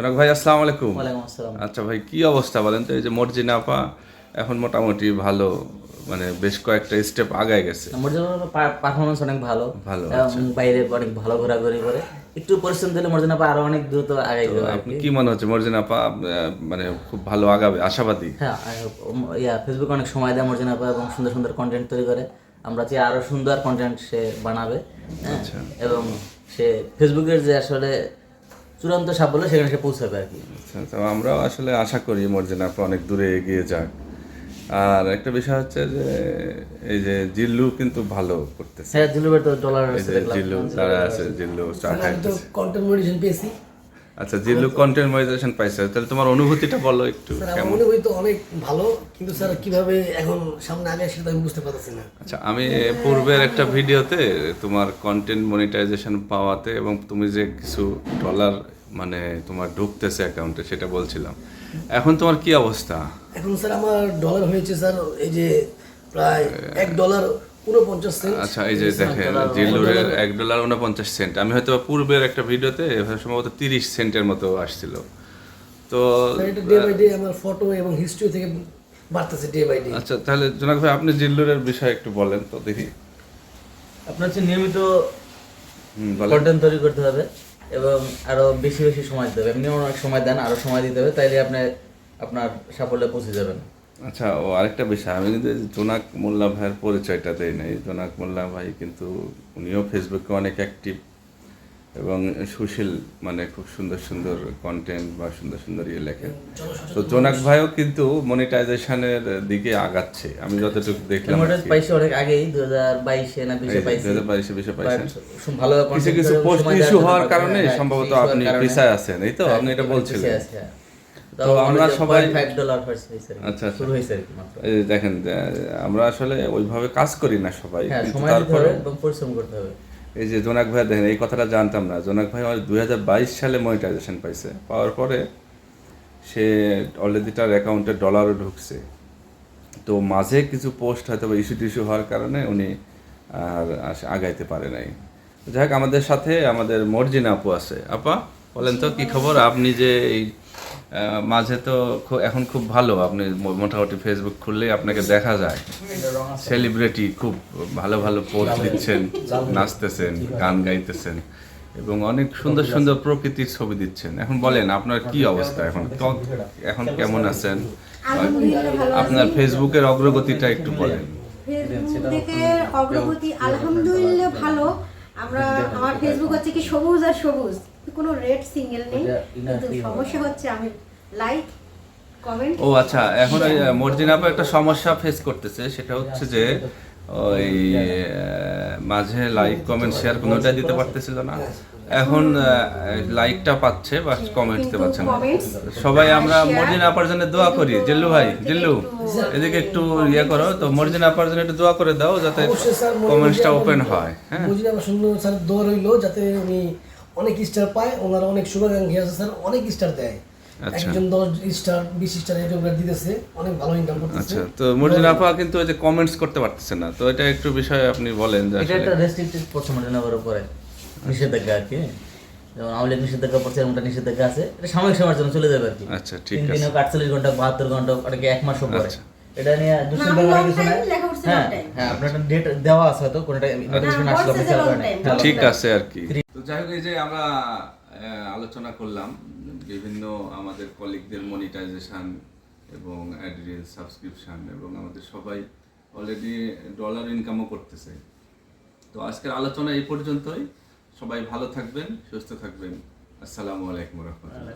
জনক ভাই আসসালামু আলাইকুম। আচ্ছা ভাই কি অবস্থা বলেন তো? এই যে মর্জিনা আপা এখন মোটামুটি ভালো মানে বেশ কয়েকটা স্টেপ আগায় গেছে। মর্যাদা পারফরমেন্স অনেক ভালো। ভালো, বাইরে অনেক ভালো ঘোরাঘুরি করে। একটু পরিশ্রম দিলে মর্যাদা আরও অনেক দ্রুত আগাই যাবে আপনি কি। মনে হচ্ছে মর্জিনা আপা মানে খুব ভালো আগাবে আশাবাদী? হ্যাঁ ইয়া ফেসবুকে অনেক সময় দেয় মর্যাদা পা এবং সুন্দর সুন্দর কন্টেন্ট তৈরি করে। আমরা চাই আরও সুন্দর কন্টেন্ট সে বানাবে হ্যাঁ, আচ্ছা। এবং সে ফেসবুকের যে আসলে চূড়ান্ত সাফল্য সেখানে সে পৌঁছাবে আর কি। আচ্ছা তো আমরাও আসলে আশা করি মর্জিনা আপা অনেক দূরে এগিয়ে যাক। আর একটা বিষয় হচ্ছে যে এই যে জিল্লু কিন্তু ভালো করতেছে। হ্যাঁ জিল্লু তো ডলার যে জিল্লু তারা আছে জিল্লু চা খাইতেছে। কন্টেন্ট পেয়েছি। আচ্ছা জিল্লু কন্টেন্ট মনিটাইজেশন পাইছে। তাহলে তোমার অনুভূতিটা বলো একটু স্যার আমার মনে হয় তো অনেক ভালো কিন্তু স্যার কীভাবে এখন সামনে আগে সেটা আমি বুঝতে পারতেছি না। আচ্ছা আমি পূর্বের একটা ভিডিওতে তোমার কন্টেন্ট মনিটাইজেশন পাওয়াতে এবং তুমি যে কিছু ডলার মানে তোমার ঢুকতেছে অ্যাকাউন্টে সেটা বলছিলাম। এখন তোমার কি অবস্থা? এখন স্যার আমার ডলার হয়েছে স্যার এই যে প্রায় এক ডলার উনপঞ্চাশ সেন্ট আচ্ছা এই যে দেখেন জিল্লুরের এক ডলার উনপঞ্চাশ সেন্ট আমি হয়তো পূর্বের একটা ভিডিওতে সম্ভবত তিরিশ সেন্টের মতো আসছিল। তো এটা ডে বাই ডে আমার ফটো এবং হিস্ট্রি থেকে বাড়তেছে ডে বাই ডে আচ্ছা তাহলে জনাক ভাই আপনি জিল্লুরের বিষয়ে একটু বলেন তো দেখি। আপনার হচ্ছে নিয়মিত কন্টেন্ট তৈরি করতে হবে। এবং আরও বেশি বেশি সময় দিতে হবে। এমনি অনেক সময় দেন, আরও সময় দিতে হবে, তাইলে আপনি, আপনার সাফল্যে পৌঁছে যাবেন। আচ্ছা ও আরেকটা বিষয়, আমি কিন্তু জোনাক মোল্লা ভাইয়ের পরিচয়টা দেই নাই। জোনাক মোল্লা ভাই কিন্তু উনিও ফেসবুকে অনেক অ্যাক্টিভ এবং সুশীল মানে খুব সুন্দর সুন্দর কন্টেন্ট বা সুন্দর সুন্দর ইয়ে লেখেন তো জোনাক ভাইও কিন্তু মনিটাইজেশনের দিকে আগাচ্ছে। আমি যতটুকু দেখলাম পাইছে অনেক আগেই না পাইছে। ভালো কিছু কিছু পোস্ট ইস্যু হওয়ার কারণে হ্যাঁ, সম্ভবত আপনি পিছায় আছেন এই তো? হ্যাঁ, আপনি এটা বলছিলেন। হ্যাঁ। তো আমরা সবাই-। আচ্ছা, আচ্ছা। শুরু হয়েছে দেখেন আমরা আসলে ওইভাবে কাজ করি না সবাই। তারপরে পরিশ্রম করতে হবে। এই যে জোনাক ভাই দেখেন, এই কথাটা জানতাম না। জোনাক ভাই আমার দুই হাজার বাইশ সালে মনিটাইজেশন পাইছে। পাওয়ার পরে সে অলরেডি তার অ্যাকাউন্টে ডলারও ঢুকছে। তো মাঝে কিছু পোস্ট হয়তো বা ইস্যু টিস্যু হওয়ার কারণে উনি আর আগাইতে পারে নাই। যাই হোক, আমাদের সাথে আমাদের মর্জিনা আপু আছে। আপা, বলেন তো, কি খবর? আপনি যে এই মাঝে তো এখন খুব ভালো। আপনি মোটামুটি ফেসবুক খুললেই আপনাকে দেখা যায়। সেলিব্রিটি খুব ভালো ভালো পোস্ট দিচ্ছেন নাচতেছেন গান গাইতেছেন এবং অনেক সুন্দর সুন্দর প্রকৃতির ছবি দিচ্ছেন। এখন বলেন আপনার কি অবস্থা এখন? এখন কেমন আছেন। আপনার ফেসবুকের অগ্রগতিটা একটু বলেন। ফেসবুক থেকে অগ্রগতি আলহামদুলিল্লাহ ভালো। আমরা আমার ফেসবুক হচ্ছে কি সবুজ আর সবুজ। কোনো রেড সিঙ্গেল নেই কিন্তু সমস্যা হচ্ছে আমি লাইক কমেন্ট ও আচ্ছা এখন মর্জিনা আপা একটা সমস্যা ফেস করতেছে সেটা হচ্ছে যে ওই মাঝে লাইক কমেন্ট শেয়ার কোনোটাই দিতে পারতেছিল না। এখন লাইকটা পাচ্ছে বা কমেন্ট দিতে পারছে না। সবাই আমরা মর্জিনা আপার জন্য দোয়া করি। জিল্লু ভাই জিল্লু এদিকে একটু ইয়ে করো। তো মর্জিনা আপার জন্য একটু দোয়া করে দাও যাতে কমেন্টসটা ওপেন হয়। হ্যাঁ। বুঝলি আমার সুন্দর স্যার দোয়া রইল যাতে উনি অনেক স্টার পায় ওনারা অনেক শুভাকাঙ্ক্ষী আছে স্যার অনেক স্টার দেয়। আচ্ছা। একজন দশ স্টার বিশ স্টার এরকম দিতেছে অনেক ভালো ইনকাম করতেছে। আচ্ছা তো মর্জিনা আপা কিন্তু ওই যে কমেন্টস করতে পারতেছে না তো এটা একটু বিষয়ে আপনি বলেন যে এটা একটা রেস্ট্রিক্টেড পড়ছে মর্যাদার উপরে নিষেধাজ্ঞা আর কি। যেমন আওয়ামী লীগ নিষেধাজ্ঞা পড়ছে এমনটা নিষেধাজ্ঞা আছে এটা সাময়িক সময়ের জন্য চলে যাবে আর কি। আচ্ছা, ঠিক তিন দিন আছে। হোক আটচল্লিশ ঘণ্টা বাহাত্তর ঘণ্টা হোক, অনেকে এক মাসও পরে আচ্ছা। এটা নিয়ে দুশ্চিন্তা করার কিছু নাই। হ্যাঁ হ্যাঁ আপনার একটা ডেট দেওয়া আছে হয়তো কোনটা নোটিফিকেশন আসলে আপনি time। হ্যাঁ, ঠিক আছে আর কি। যাই হোক, এই যে আমরা আলোচনা করলাম, বিভিন্ন আমাদের কলিগদের মনিটাইজেশন এবং অ্যাড্রেস সাবস্ক্রিপশান এবং আমাদের সবাই অলরেডি ডলার ইনকামও করতেছে। তো আজকের আলোচনা এই পর্যন্তই। সবাই ভালো থাকবেন, সুস্থ থাকবেন। আসসালামু আলাইকুম রহমতুল্লাহ।